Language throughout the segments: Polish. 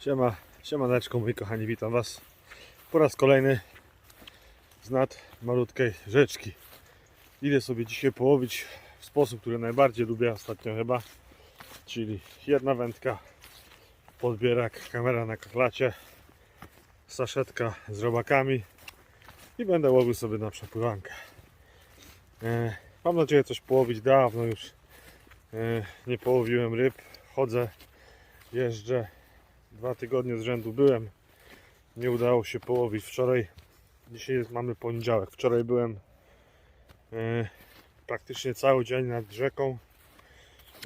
Siema, siemaneczko moi kochani, witam was po raz kolejny z nad malutkiej rzeczki. Idę sobie dzisiaj połowić w sposób, który najbardziej lubię ostatnio chyba, czyli jedna wędka, podbierak, kamera na kachlacie, saszetka z robakami i będę łowił sobie na przepływankę. E, mam nadzieję coś połowić, dawno już e, nie połowiłem ryb, chodzę, jeżdżę, Dwa tygodnie z rzędu byłem. Nie udało się połowić wczoraj. Dzisiaj jest, mamy poniedziałek. Wczoraj byłem e, praktycznie cały dzień nad rzeką.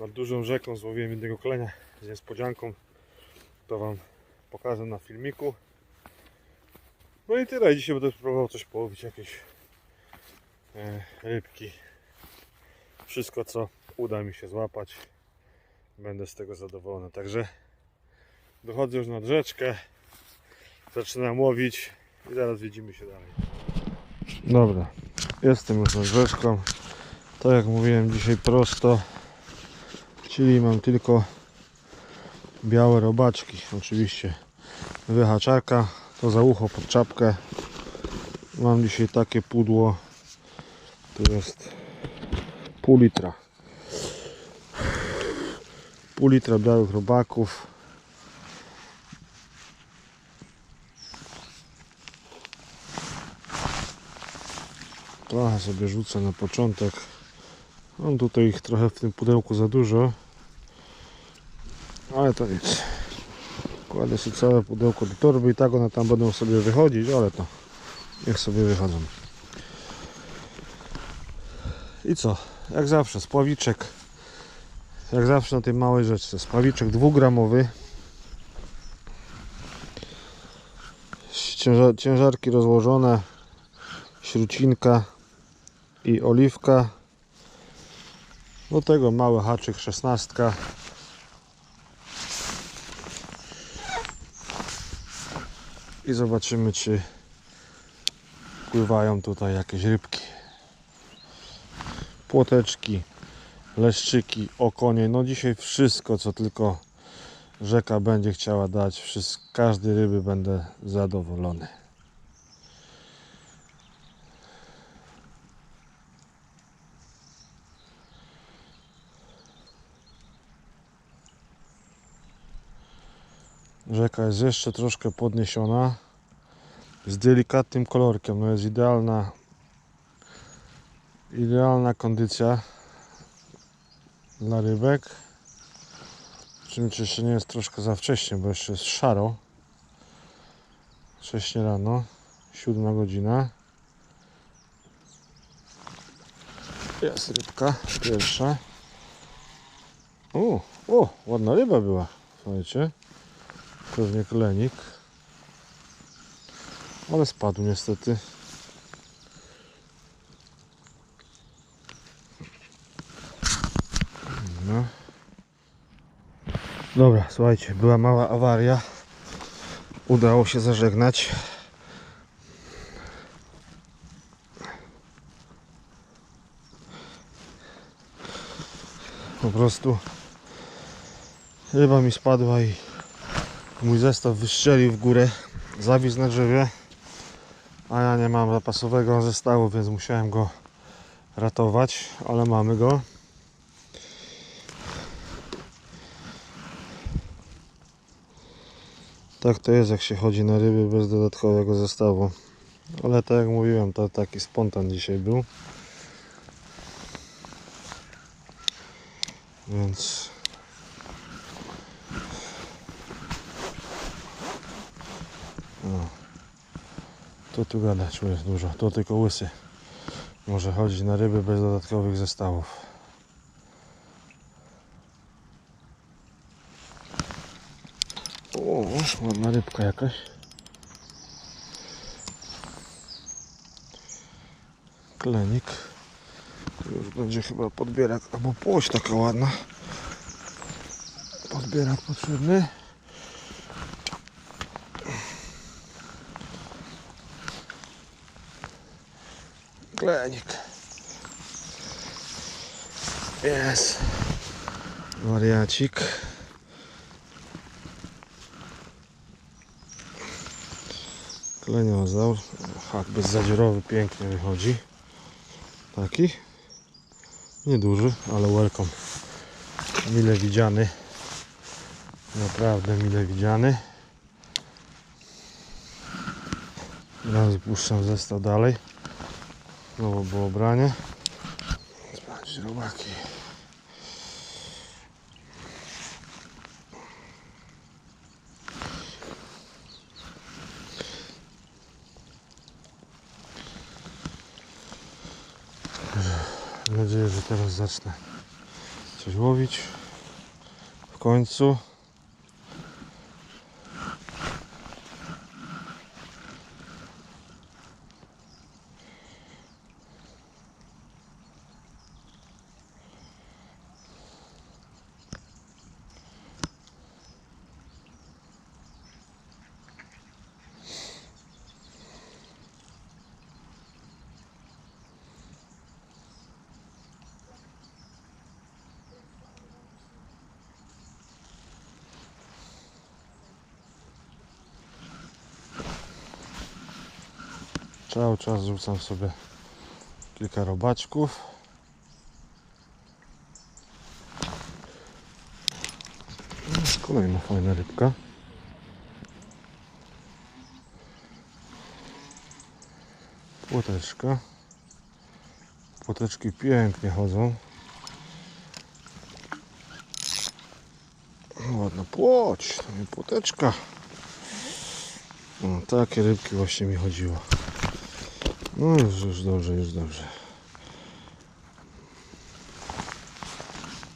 Nad dużą rzeką złowiłem jednego klenia z niespodzianką. To Wam pokażę na filmiku. No i tyle. Dzisiaj będę próbował coś połowić. Jakieś e, rybki. Wszystko co uda mi się złapać. Będę z tego zadowolony. Także Dochodzę już nad rzeczkę. Zaczynam łowić i zaraz widzimy się dalej. Dobra, jestem już nad rzeczką. Tak jak mówiłem dzisiaj prosto. Czyli mam tylko białe robaczki. Oczywiście wyhaczarka. To za ucho pod czapkę. Mam dzisiaj takie pudło. Tu jest pół litra. Pół litra białych robaków. Trochę sobie rzucę na początek. Mam tutaj ich trochę w tym pudełku za dużo. Ale to nic. Kładę sobie całe pudełko do torby i tak one tam będą sobie wychodzić, ale to niech sobie wychodzą. I co? Jak zawsze spławiczek. Jak zawsze na tej małej rzeczce. Spławiczek dwugramowy. Ciężar, ciężarki rozłożone. Śrucinka i oliwka. Do tego mały haczyk 16. I zobaczymy czy pływają tutaj jakieś rybki. Płoteczki, leszczyki, okonie. No dzisiaj wszystko co tylko rzeka będzie chciała dać. Każdy ryby będę zadowolony. Rzeka jest jeszcze troszkę podniesiona. Z delikatnym kolorkiem. No jest idealna. Idealna kondycja dla rybek. Czym jeszcze nie jest troszkę za wcześnie, bo jeszcze jest szaro. Wcześnie rano, 7 godzina. Jest rybka pierwsza. O, o, ładna ryba była. Słuchajcie. Pewnie klenik. Ale spadł niestety. No. Dobra, słuchajcie, była mała awaria. Udało się zażegnać. Po prostu ryba mi spadła i Mój zestaw wystrzelił w górę, zawisł na drzewie, a ja nie mam zapasowego zestawu, więc musiałem go ratować, ale mamy go. Tak to jest jak się chodzi na ryby bez dodatkowego zestawu. Ale tak jak mówiłem, to taki spontan dzisiaj był. Więc To tu gadać jest dużo. To tylko łysy. Może chodzić na ryby bez dodatkowych zestawów. O, ładna rybka jakaś. Klenik. Już będzie chyba podbierak albo płoć taka ładna. Podbierak potrzebny. Klenik. Jest. Wariacik. Kleniozaur. Hak bezzadziorowy pięknie wychodzi. Taki. Nieduży, ale welcome. Mile widziany. Naprawdę mile widziany. Teraz puszczam zestaw dalej. Znowu było branie. Sprawdzić robaki. Mam nadzieję, że teraz zacznę coś łowić. W końcu. Cały czas rzucam sobie kilka robaczków. Jest Kolejna fajna rybka. Płoteczka. Płoteczki pięknie chodzą. Ładna płoć, to nie płoteczka. O, takie rybki właśnie mi chodziło. No już, już dobrze, już dobrze.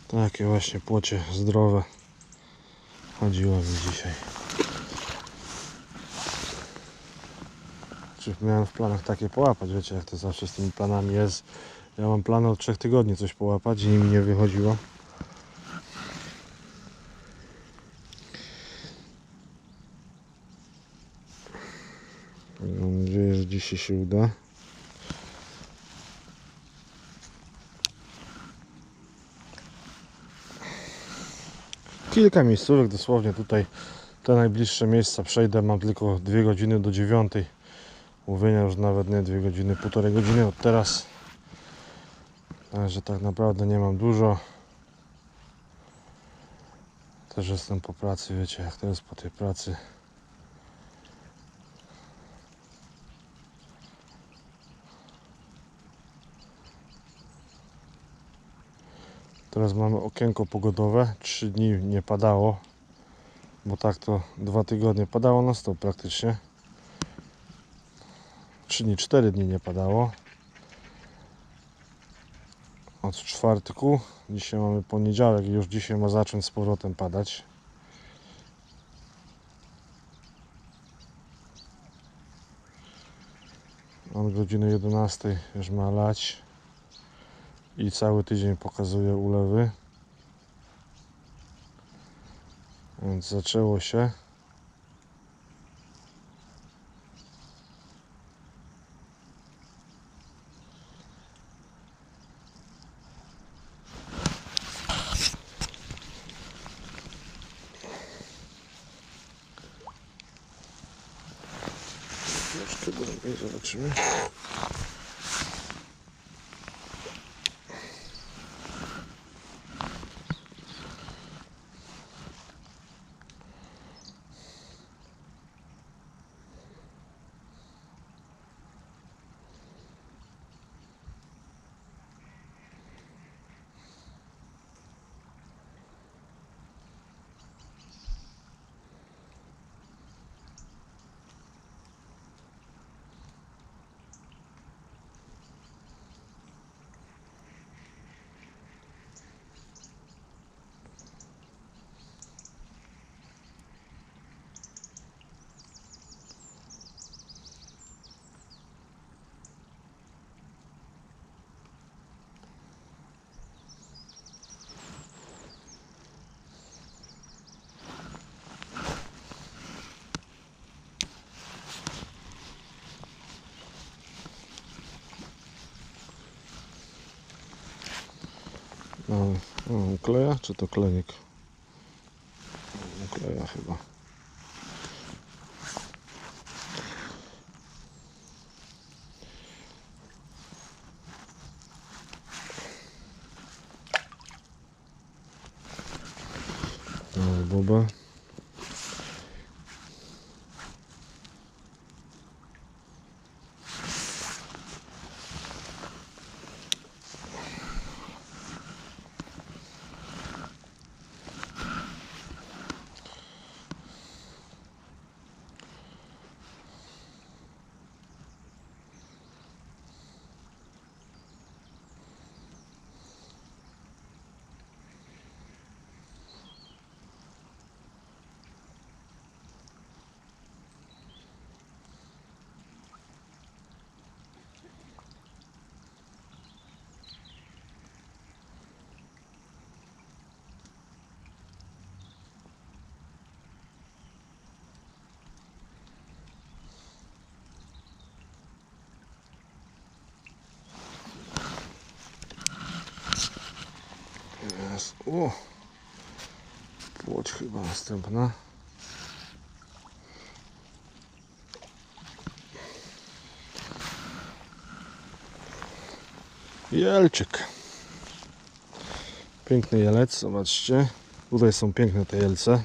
Takie właśnie płocie zdrowe chodziło mi dzisiaj. Czy miałem w planach takie połapać, wiecie jak to zawsze z tymi planami jest. Ja mam plany od 3 tygodni coś połapać i mi nie wychodziło. Mam nadzieję, że dzisiaj się uda. Kilka miejscówek dosłownie tutaj te najbliższe miejsca przejdę. Mam tylko 2 godziny do 9. Łowienia już nawet nie 2 godziny, półtorej godziny od teraz. Także tak naprawdę nie mam dużo. Też jestem po pracy, wiecie jak to jest po tej pracy. Teraz mamy okienko pogodowe. 3 dni nie padało. Bo tak to dwa tygodnie padało na stop praktycznie. 3 dni, 4 dni nie padało. Od czwartku. Dzisiaj mamy poniedziałek i już dzisiaj ma zacząć z powrotem padać. Od godziny 11 już ma lać i cały tydzień pokazuje ulewy. Więc zaczęło się. Ukleja, czy to klenik? Ukleja chyba. Boba. Jest. O! Płoć chyba następna. Jelczyk. Piękny jelec, zobaczcie. Tutaj są piękne te jelce.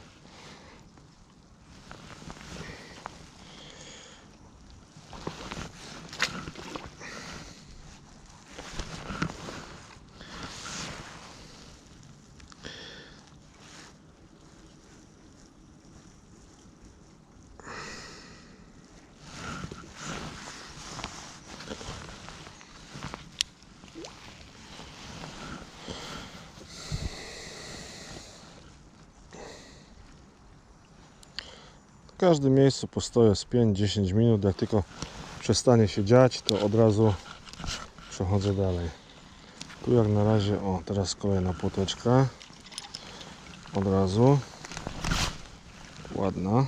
Każdym miejscu postoję z 5-10 minut. Jak tylko przestanie się dziać, to od razu przechodzę dalej. Tu jak na razie, o teraz kolejna płoteczka. Od razu. Ładna.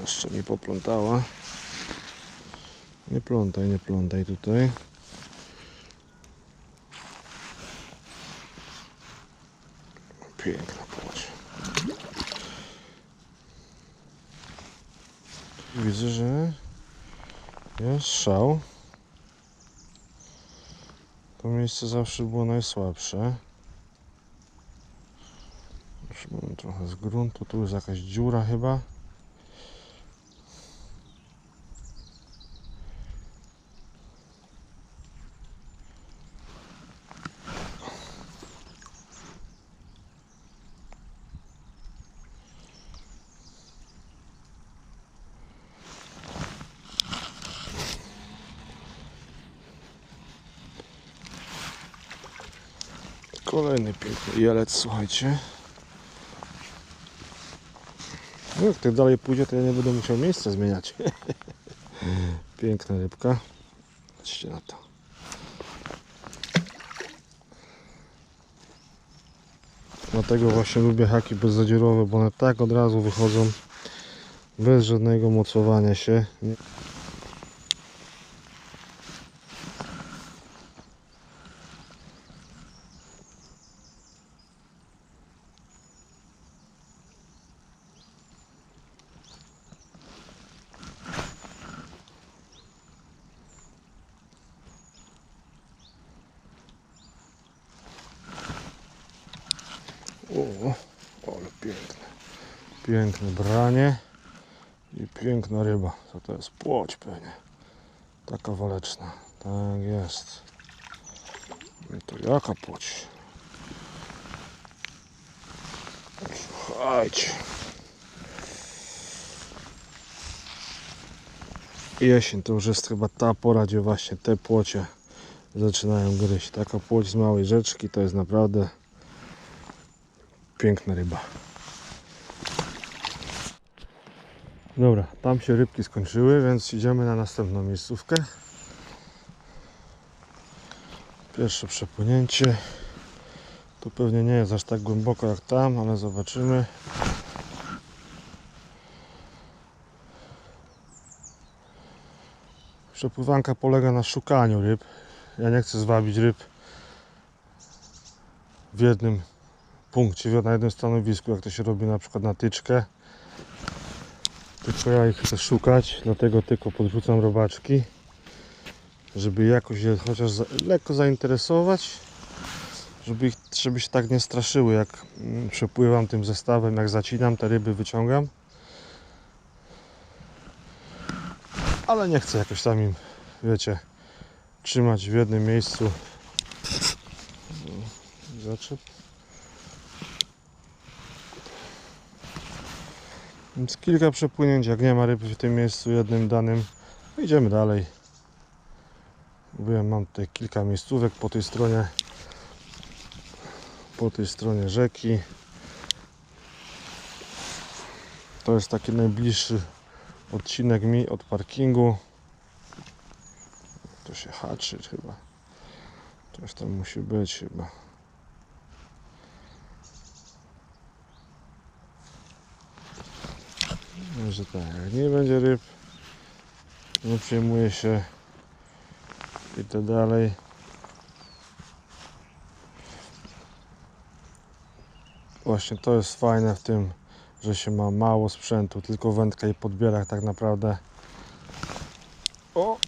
Jeszcze mi poplątała. Nie plątaj, nie plątaj tutaj. Piękna płoć. Widzę, że jest szał. To miejsce zawsze było najsłabsze. Już trochę z gruntu. Tu jest jakaś dziura chyba. Kolejny piękny jelec, słuchajcie. No jak tak dalej pójdzie, to ja nie będę musiał miejsca zmieniać. Piękna rybka. Patrzcie na to. Dlatego właśnie lubię haki bezzadziorowe, bo one tak od razu wychodzą bez żadnego mocowania się. O, ale piękne. Piękne branie i piękna ryba. Co to jest? Płoć pewnie. Taka waleczna. Tak jest. I to jaka płoć? Słuchajcie. Jesień to już jest chyba ta pora, gdzie właśnie te płocie zaczynają gryźć. Taka płoć z małej rzeczki to jest naprawdę piękna ryba. Dobra, tam się rybki skończyły, więc idziemy na następną miejscówkę. Pierwsze przepłynięcie. Tu pewnie nie jest aż tak głęboko jak tam, ale zobaczymy. Przepływanka polega na szukaniu ryb. Ja nie chcę zwabić ryb w jednym punkcie, na jednym stanowisku, jak to się robi na przykład na tyczkę. Tylko ja ich chcę szukać, dlatego tylko podrzucam robaczki, żeby jakoś je chociaż za, lekko zainteresować żeby, ich, żeby się tak nie straszyły, jak mm, przepływam tym zestawem, jak zacinam te ryby, wyciągam. Ale nie chcę jakoś tam im, wiecie, trzymać w jednym miejscu. Zaczep. Więc kilka przepłynięć, jak nie ma ryb w tym miejscu jednym danym, idziemy dalej. Mówiłem, mam tutaj kilka miejscówek po tej stronie po tej stronie rzeki. To jest taki najbliższy odcinek mi od parkingu. To się haczy chyba. Coś tam musi być chyba. Może tak, jak nie będzie ryb, nie przejmuję się. Idę dalej. Właśnie to jest fajne w tym, że się ma mało sprzętu, tylko wędka i podbierak tak naprawdę. O!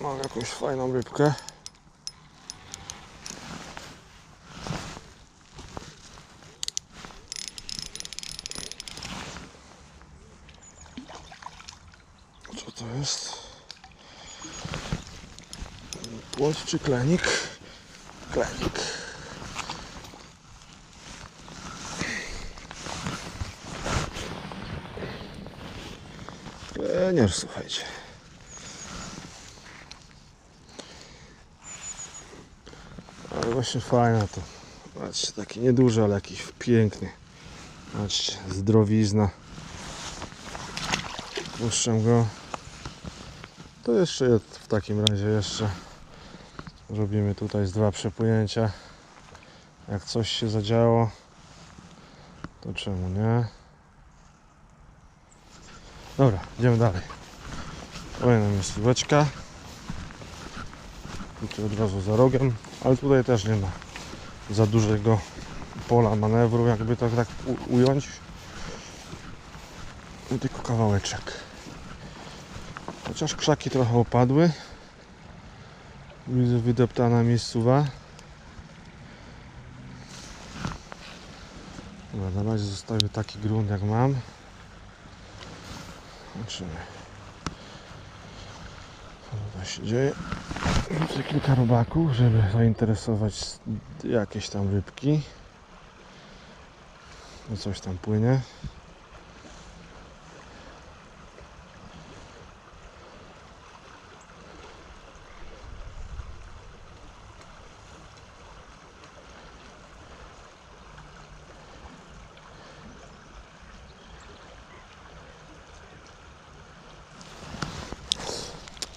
Mam jakąś fajną rybkę. Co to jest? Płot czy klenik? Klenik. Klenier, słuchajcie. Ale właśnie fajne to. Patrzcie, taki nieduży, ale jakiś piękny. Patrzcie, zdrowizna. Puszczam go. To jeszcze w takim razie jeszcze robimy tutaj z dwa przepłynięcia. Jak coś się zadziało, to czemu nie? Dobra, idziemy dalej. Kolejna miejscóweczka. Tutaj od razu za rogiem, ale tutaj też nie ma za dużego pola manewru, jakby to tak ująć. Tu tylko kawałeczek. Chociaż krzaki trochę opadły. Wydeptana miejscowa. Dobra, na razie zostawię taki grunt jak mam. Zobaczymy. Co się dzieje? Rzucę kilka robaków, żeby zainteresować jakieś tam rybki. No Coś tam płynie.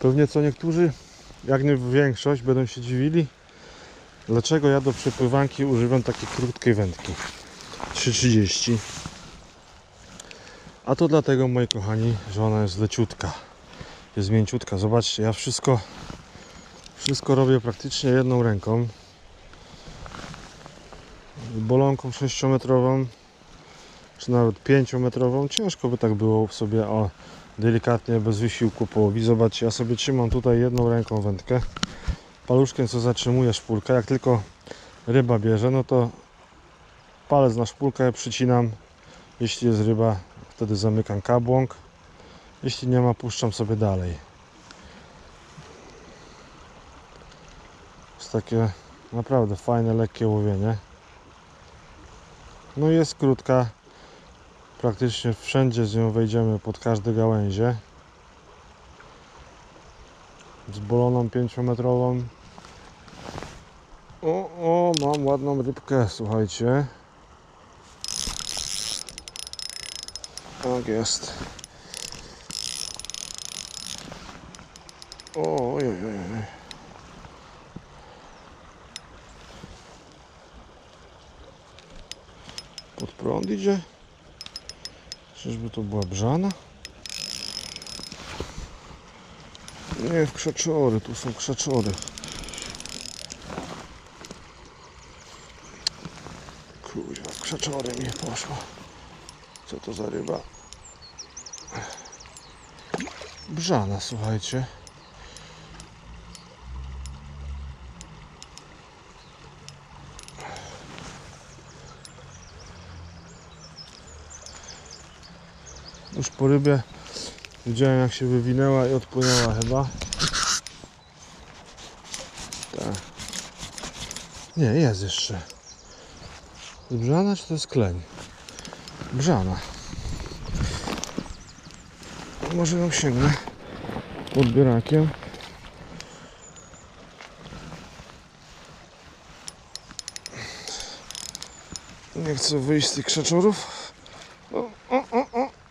Pewnie co niektórzy, jak nie większość, będą się dziwili, dlaczego ja do przepływanki używam takiej krótkiej wędki. 3,30 a to dlatego, moi kochani, że ona jest leciutka. Jest mięciutka, zobaczcie, ja wszystko wszystko robię praktycznie jedną ręką. Bolonką 6 metrową czy nawet 5 metrową ciężko by tak było sobie o delikatnie, bez wysiłku połowić. Zobaczcie, ja sobie trzymam tutaj jedną ręką wędkę. Paluszkiem co zatrzymuje szpulkę. Jak tylko ryba bierze, no to palec na szpulkę przycinam. Jeśli jest ryba, wtedy zamykam kabłąk. Jeśli nie ma, puszczam sobie dalej. Jest takie naprawdę fajne, lekkie łowienie. No i jest krótka, praktycznie wszędzie z nią wejdziemy pod każde gałęzie. Z boloną 5 metrową o, o, mam ładną rybkę, słuchajcie. Tak jest. O, oj, oj, oj. pod prąd idzie Czyżby to była brzana? Nie, w krzaczory, tu są krzaczory. Kuźwa, w krzaczory mi poszło. Co to za ryba? Brzana, słuchajcie. Po rybie. Widziałem jak się wywinęła i odpłynęła chyba. Tak. Nie, jest jeszcze. Brzana czy to jest kleń? Brzana. Może ją sięgnę podbierakiem. Nie chcę wyjść z tych krzaczorów. O, o, o, o.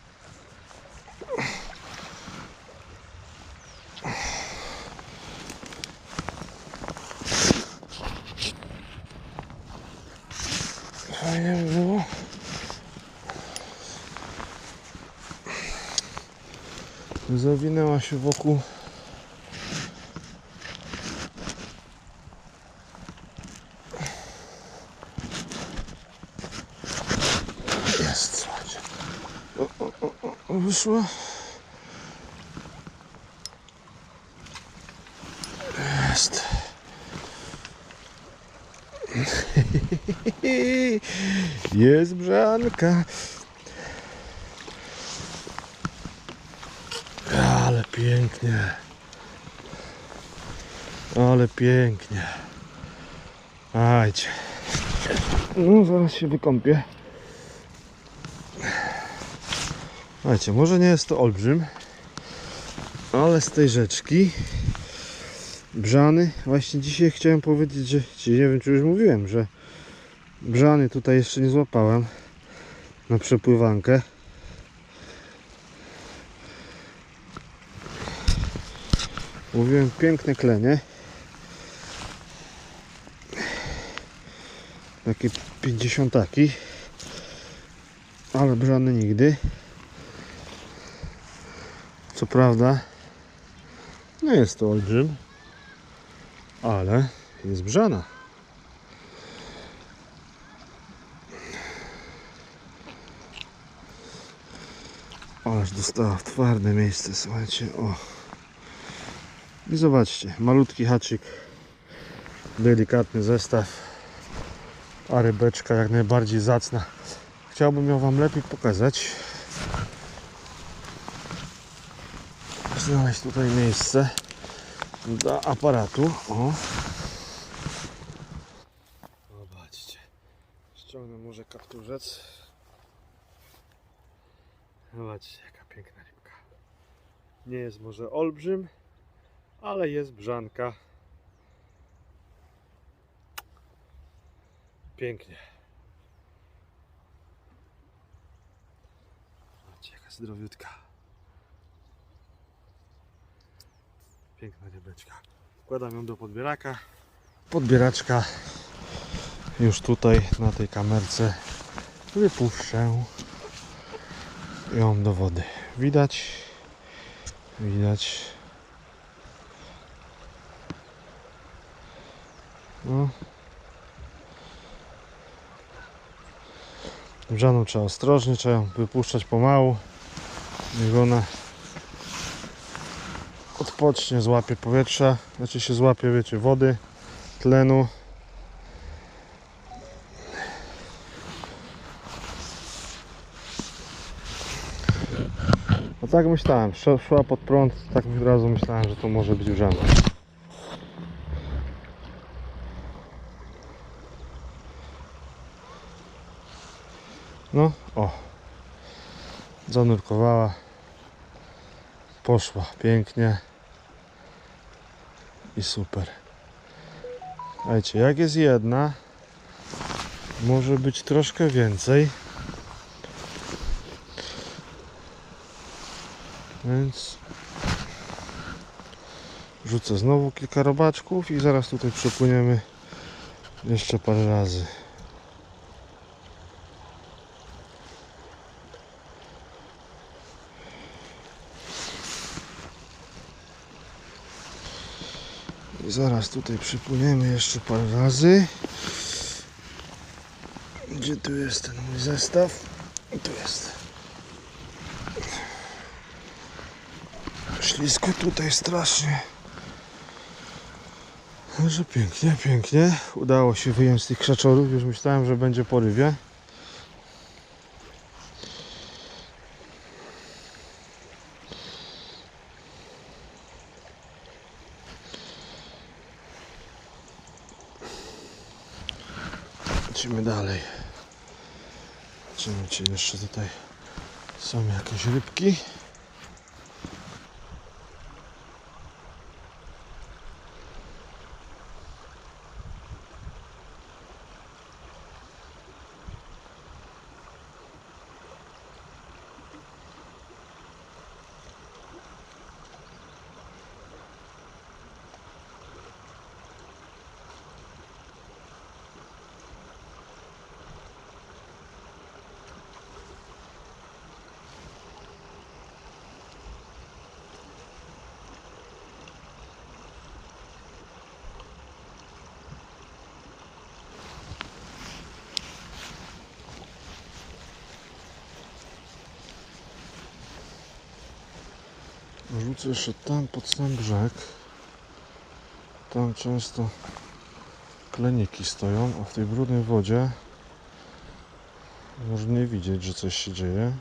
Fajnie by było. Zawinęła się wokół Jest, słuchajcie. O, o, o. Jest. Jest brzanka. Ale pięknie. Ale pięknie. Ajcie. No, zaraz się wykąpię. Słuchajcie, może nie jest to olbrzym, ale z tej rzeczki brzany, właśnie dzisiaj chciałem powiedzieć, że, nie wiem czy już mówiłem, że brzany tutaj jeszcze nie złapałem na przepływankę. Mówiłem piękne klenie. Takie pięćdziesiątaki. Ale brzany nigdy. Co prawda nie jest to olbrzym, ale jest brzana. Aż dostała w twarde miejsce, słuchajcie, o. I zobaczcie, malutki haczyk, delikatny zestaw, a rybeczka jak najbardziej zacna. Chciałbym ją Wam lepiej pokazać. Znaleźć tutaj miejsce dla aparatu. O. Zobaczcie. Ściągnę może kapturzec. Zobaczcie, jaka piękna rybka. Nie jest może olbrzym, ale jest brzanka. Pięknie. Zobaczcie, jaka zdrowiutka. Piękna rybeczka. Wkładam ją do podbieraka. Podbieraczka już tutaj na tej kamerce wypuszczę ją do wody. Widać, widać. No. Brzaną trzeba ostrożnie, trzeba ją wypuszczać pomału. Niech ona odpocznie, złapie powietrza, znaczy się złapie, wiecie, wody, tlenu. Tak myślałem, szła- pod prąd, tak od razu myślałem, że to może być brzana. No, o. Zanurkowała. Poszła pięknie. I super. Słuchajcie, jak jest jedna, może być troszkę więcej. Więc rzucę znowu kilka robaczków i zaraz tutaj przepłyniemy jeszcze parę razy. I zaraz tutaj przypłyniemy jeszcze parę razy. Gdzie tu jest ten mój zestaw? Tu jest. Ślisko tutaj strasznie. Także pięknie, pięknie. Udało się wyjąć z tych krzaczorów. Już myślałem, że będzie po rybie. Lecimy dalej. Zobaczymy, czy jeszcze tutaj są jakieś rybki. Rzucę jeszcze tam pod sam brzeg. Tam często kleniki stoją, a w tej brudnej wodzie można nie widzieć, że coś się dzieje.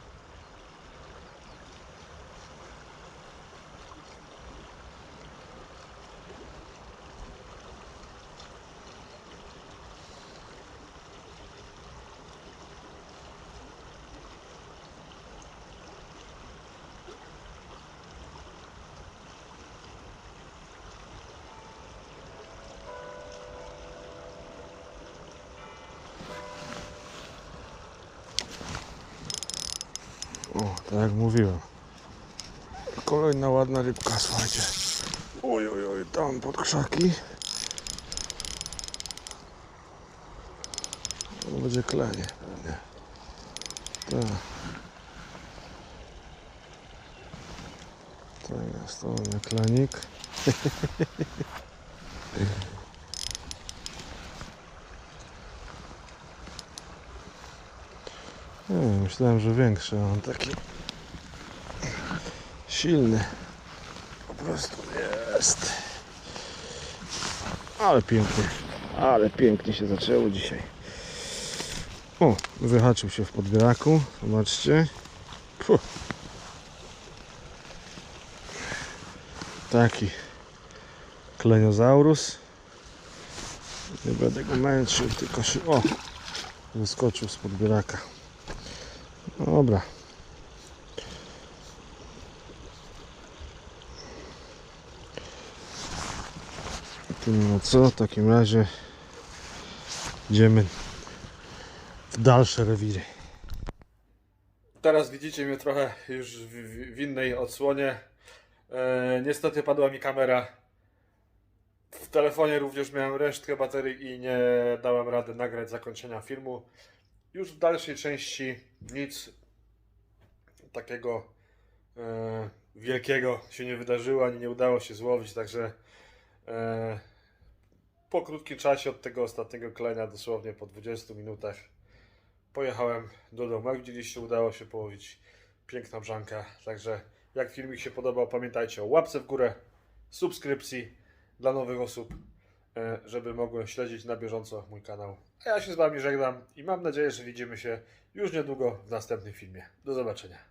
O, tak jak mówiłem. Kolejna ładna rybka, słuchajcie. Oj, oj, oj, tam pod krzaki. To będzie klenie pewnie. Tak. To jest to nie klenik. Nie wiem, myślałem, że większy, on taki silny. Po prostu jest. Ale pięknie, ale pięknie się zaczęło dzisiaj. O, wyhaczył się w podbieraku, zobaczcie. Puh. Taki kleniozaurus. Nie będę go męczył, tylko się... O! Wyskoczył z podbieraka. Dobra. Tym no co, w takim razie idziemy w dalsze rewiry. Teraz widzicie mnie trochę już w, w, w innej odsłonie. E, niestety padła mi kamera. W telefonie również miałem resztkę baterii i nie dałem rady nagrać zakończenia filmu. Już w dalszej części nic takiego e, wielkiego się nie wydarzyło, ani nie udało się złowić, także e, po krótkim czasie od tego ostatniego klenia, dosłownie po 20 minutach, pojechałem do domu. Jak widzieliście, udało się połowić piękna brzanka, także jak filmik się podobał, pamiętajcie o łapce w górę, subskrypcji dla nowych osób, e, żeby mogły śledzić na bieżąco mój kanał. A ja się z Wami żegnam i mam nadzieję, że widzimy się już niedługo w następnym filmie. Do zobaczenia.